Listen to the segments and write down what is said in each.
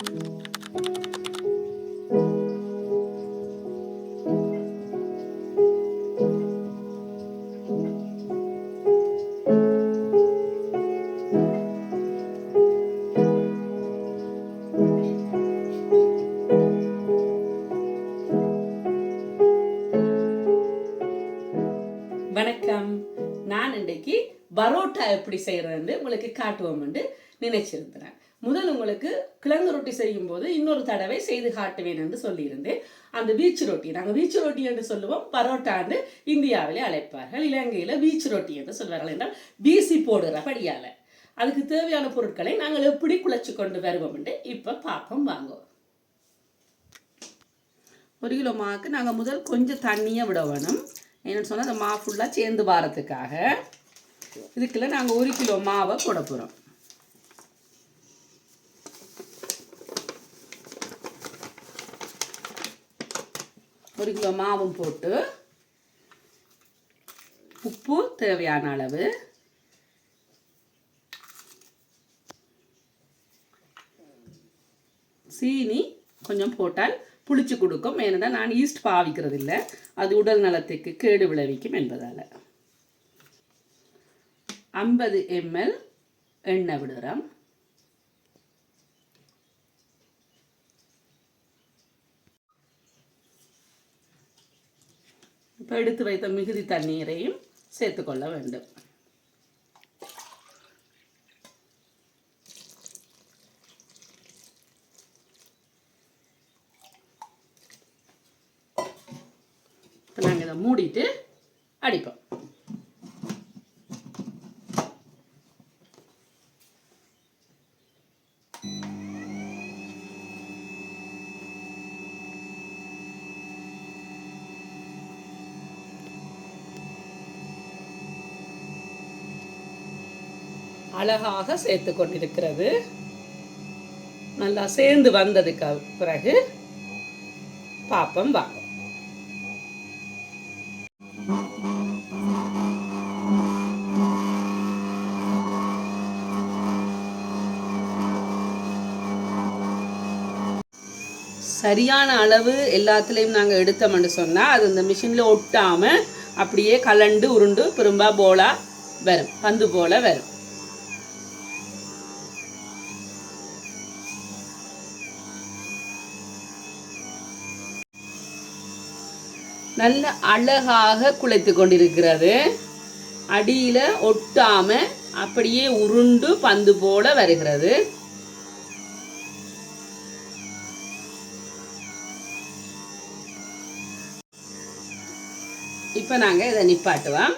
வணக்கம். நான் இன்றைக்கு பரோட்டா எப்படி செய்யறதுன்னு உங்களுக்கு காட்டுவோம்னு நினைச்சிருக்கிறேன். முதல் உங்களுக்கு கிழங்கு ரொட்டி செய்யும் போது இன்னொரு தடவை செய்து காட்டுவேன் என்று சொல்லியிருந்தேன். அந்த பீச் ரொட்டி நாங்கள் பீச் ரொட்டி என்று சொல்லுவோம். பரோட்டா என்று இந்தியாவிலே அழைப்பார்கள். இலங்கையில் பீச் ரொட்டி என்று சொல்வார்கள் என்றால் பீசி போடுற படியால அதுக்கு தேவையான பொருட்களை நாங்கள் எப்படி குழைச்சு கொண்டு வருவோம் என்று இப்போ பார்ப்போம். வாங்குவோம் ஒரு கிலோ மாவுக்கு நாங்கள் முதல் கொஞ்சம் தண்ணியை விட வேணும் என்னென்னு சொன்னால் அந்த மா ஃபுல்லாக சேர்ந்து வாரத்துக்காக. இதுக்குள்ள நாங்கள் ஒரு கிலோ மாவை போட போகிறோம் ஒரு கிலோ மாவும் போட்டு உப்பு தேவையான அளவு. சீனி கொஞ்சம் போட்டால் புளிச்சு கொடுக்கும். ஏனென்றால் நான் ஈஸ்ட் பாவிக்கிறது இல்லை அது உடல் நலத்துக்கு கேடு விளைவிக்கும் என்பதால். ஐம்பது எம்எல் எண்ணெய் விடுறோம். இப்போ எடுத்து வைத்த மிகுதி தண்ணீரையும் சேர்த்துக்கொள்ள வேண்டும். இப்போ நாங்கள் இதை மூடிட்டு அடிப்போம். அழகாக சேர்த்து கொண்டிருக்கிறது. நல்லா சேர்ந்து வந்ததுக்கு பிறகு பாப்பம் வாங்க சரியான அளவு எல்லாத்துலேயும் நாங்கள் எடுத்தோம்னு சொன்னால் அது இந்த மிஷினில் ஒட்டாமல் அப்படியே கலண்டு உருண்டு திரும்ப போலாக வரும். பந்து போல வரும். நல்ல அழகாக குழைத்து கொண்டிருக்கிறது. அடியில் ஒட்டாமல் அப்படியே உருண்டு பந்து போல வருகிறது. இப்போ நாங்கள் இதை நிப்பாட்டுவோம்.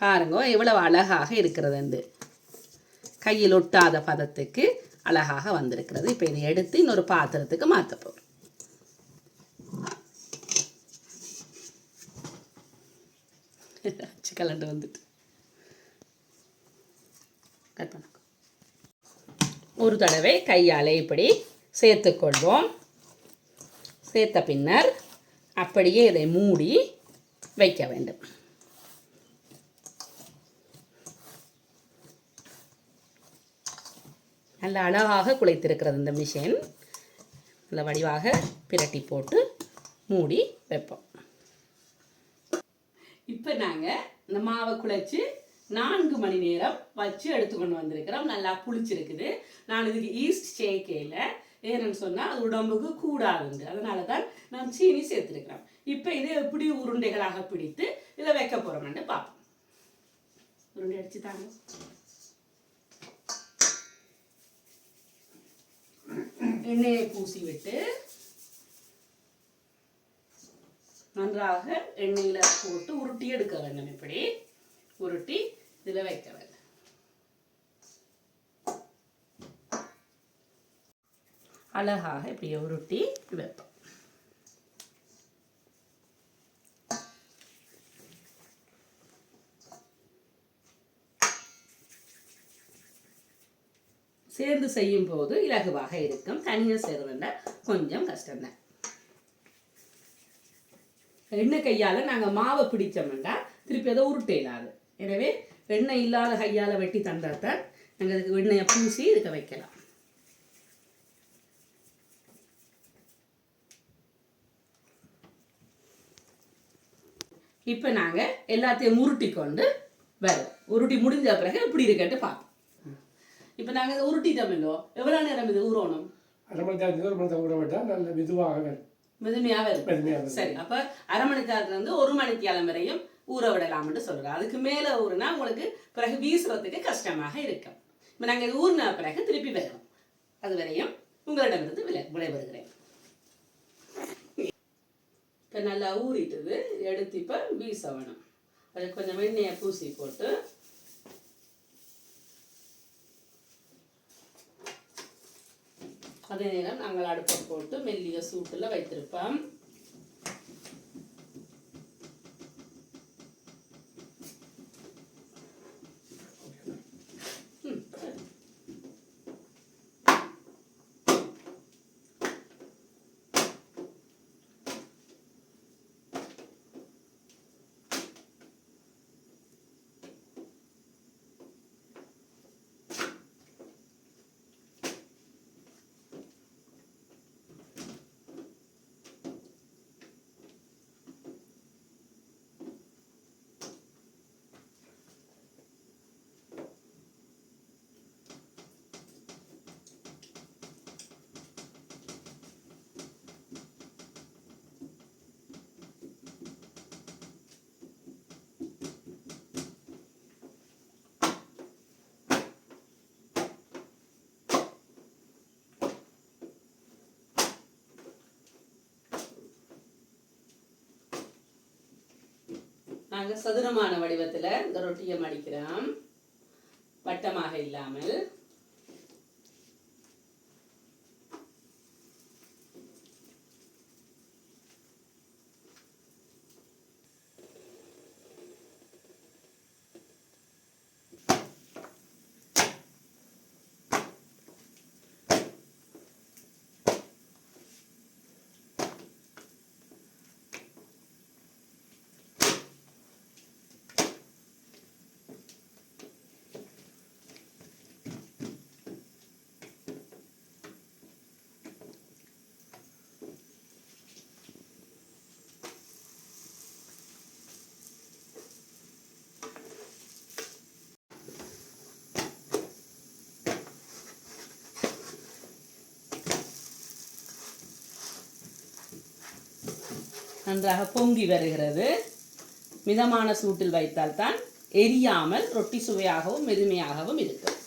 பாருங்க எவ்வளவு அழகாக இருக்கிறதுண்டு கையில் ஒட்டாத பதத்துக்கு அழகாக வந்திருக்கிறது. இப்போ இதை எடுத்து இன்னொரு பாத்திரத்துக்கு மாற்ற போகிறோம் கலண்டு வந்துட்டு. கட் ஒரு தடவை கையால் இப்படி சேர்த்துக்கொள்வோம் சேர்த்த பின்னர் அப்படியே இதை மூடி வைக்க வேண்டும். நல்ல அழகாக குலைத்திருக்கிறது இந்த மிஷின் நல்ல வடிவாக பிரட்டி போட்டு மூடி வைப்போம். இப்போ நாங்கள் இந்த மாவை குழைச்சி நான்கு மணி நேரம் வச்சு எடுத்துக்கொண்டு வந்திருக்கிறோம். நல்லா புளிச்சிருக்குது. நான் இதுக்கு ஈஸ்ட் சேர்க்கையில் ஏன்னு சொன்னால் அது உடம்புக்கு கூடாதுண்டு அதனால தான் நான் சீனி சேர்த்துருக்கிறேன் இப்போ இதை எப்படி உருண்டைகளாக பிடித்து இதில் வைக்க போகிறோம்னு பார்ப்போம். உருண்டை அடிச்சு தாங்க. எண்ணெயை பூசி விட்டு நன்றாக எண்ணெயில் போட்டு உருட்டி எடுக்க வேண்டும். இப்படி உருட்டி இதில் வைக்க வேண்டும். அழகாக இப்படியே உருட்டி வைப்போம். சேர்ந்து செய்யும் போது இலகுவாக இருக்கும். தனியாக செய்கிறதுனா கொஞ்சம் கஷ்டம்தான். எண்ணெய் கையால் நாங்கள் மாவை பிடிச்சோம்னா திருப்பி அதை உருட்டையிலாது எனவே எண்ணெய் இல்லாத கையால் வெட்டி தந்தால் நாங்கள் இதுக்கு எண்ணெயை பூசி இருக்க வைக்கலாம். இப்போ நாங்கள் எல்லாத்தையும் உருட்டி கொண்டு வரோம். உருட்டி முடிஞ்ச பிறகு எப்படி இருக்கட்டு பார்ப்போம். இப்போ நாங்கள் உருட்டி தமிழோ எவ்வளோ நேரம் இது உருவணும் அரை மணி நேரம் ஊற மாட்டோம் நல்ல மெதுவாக வேணும் மெதுமையாக வரும் சரி அப்போ அரை மணி இருந்து ஒரு மணிக்கு காலம் வரையும் ஊற விடலாம்னு சொல்கிறோம் அதுக்கு மேலே ஊறுனா உங்களுக்கு பிறகு வீசுறதுக்கு கஷ்டமாக இருக்கும். இப்போ நாங்கள் இது ஊறின பிறகு திருப்பி வரோம். அது வரையும் உங்களிடமிருந்து விலை விடைபெறுகிறேன் இப்போ நல்லா ஊறிட்டுது எடுத்து இப்போ வீச வேணும். அதுக்கு கொஞ்சம் வெண்ணெயை பூசி போட்டு அதே நேரம் நாங்கள் அடுப்பை போட்டு மெல்லிய சூட்டில் வைத்திருப்போம். நாங்கள் சதுரமான வடிவத்தில் இந்த ரொட்டியை மடிக்கிறோம். வட்டமாக இல்லாமல். நன்றாக பொங்கி வருகிறது. மிதமான சூட்டில் வைத்தால்தான் எரியாமல் ரொட்டி சுவையாகவும் மெதுமையாகவும் இருக்கும்.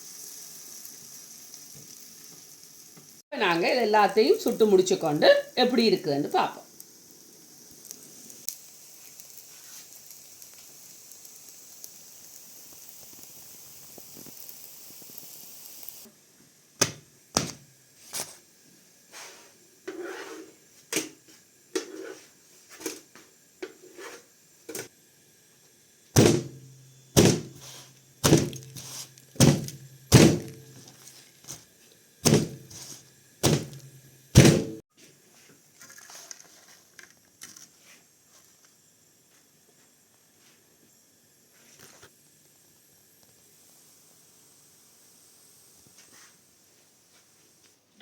நாங்கள் இது எல்லாத்தையும் சுட்டு முடிச்சு கொண்டு எப்படி இருக்குதுன்னு பார்ப்போம்.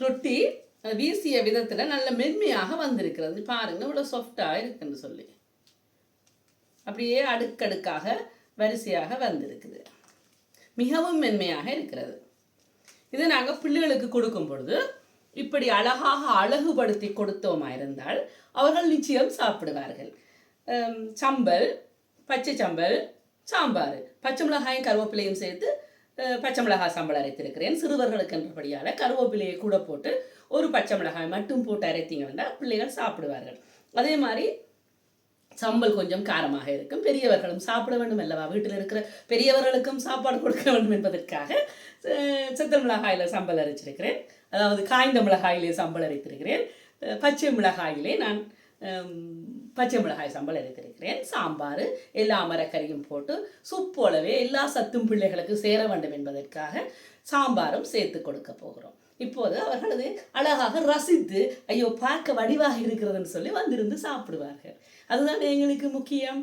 தொட்டி வீசிய விதத்தில் நல்ல மென்மையாக வந்திருக்கிறது. பாருங்க இவ்வளோ சாஃப்டாக இருக்குன்னு சொல்லி. அப்படியே அடுக்கடுக்காக வரிசையாக வந்திருக்குது. மிகவும் மென்மையாக இருக்கிறது. இதை நாங்கள் பிள்ளைகளுக்கு கொடுக்கும் பொழுது இப்படி அழகாக அழகுபடுத்தி கொடுத்தோமா இருந்தால் அவர்கள் நிச்சயம் சாப்பிடுவார்கள். சம்பல் பச்சை சம்பல் சாம்பார் பச்சை மிளகாயும் கருவேப்பிலையும் சேர்த்து பச்சை மிளகாய் சாம்பல் அரைத்திருக்கிறேன். சிறுவர்களுக்கு என்றபடியால் கருவேப்பிலையை கூட போட்டு ஒரு பச்சை மிளகாய் மட்டும் போட்டு அரைத்தீங்கன்னா பிள்ளைகள் சாப்பிடுவார்கள். அதே மாதிரி சம்பல் கொஞ்சம் காரமாக இருக்கும். பெரியவர்களும் சாப்பிட வேண்டும் அல்லவா? வீட்டில் இருக்கிற பெரியவர்களுக்கும் சாப்பாடு கொடுக்க வேண்டும் என்பதற்காக சித்தல் மிளகாயில் சம்பல் அரைச்சிருக்கிறேன் அதாவது காய்ந்த மிளகாயிலே சம்பல் அரைத்திருக்கிறேன். பச்சை மிளகாயிலே நான் பச்சை மிளகாய் சம்பல் எடுத்திருக்கிறேன். சாம்பார் எல்லா மரக்கறியும் போட்டு சுப்போலவே எல்லா சத்தும் பிள்ளைகளுக்கு சேர வேண்டும் என்பதற்காக சாம்பாரும் சேர்த்து கொடுக்க போகிறோம். இப்போது அவர்கள் அழகாக ரசித்து ஐயோ பார்க்க வடிவாக இருக்கிறதுன்னு சொல்லி வந்திருந்து சாப்பிடுவார்கள். அதுதான் எங்களுக்கு முக்கியம்.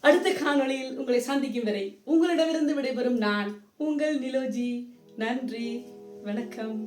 அடுத்த காணொளியில் உங்களை சந்திக்கும் வரை உங்களிடமிருந்து விடைபெறும் நான் உங்கள் நிலோஜி. நன்றி. வணக்கம்.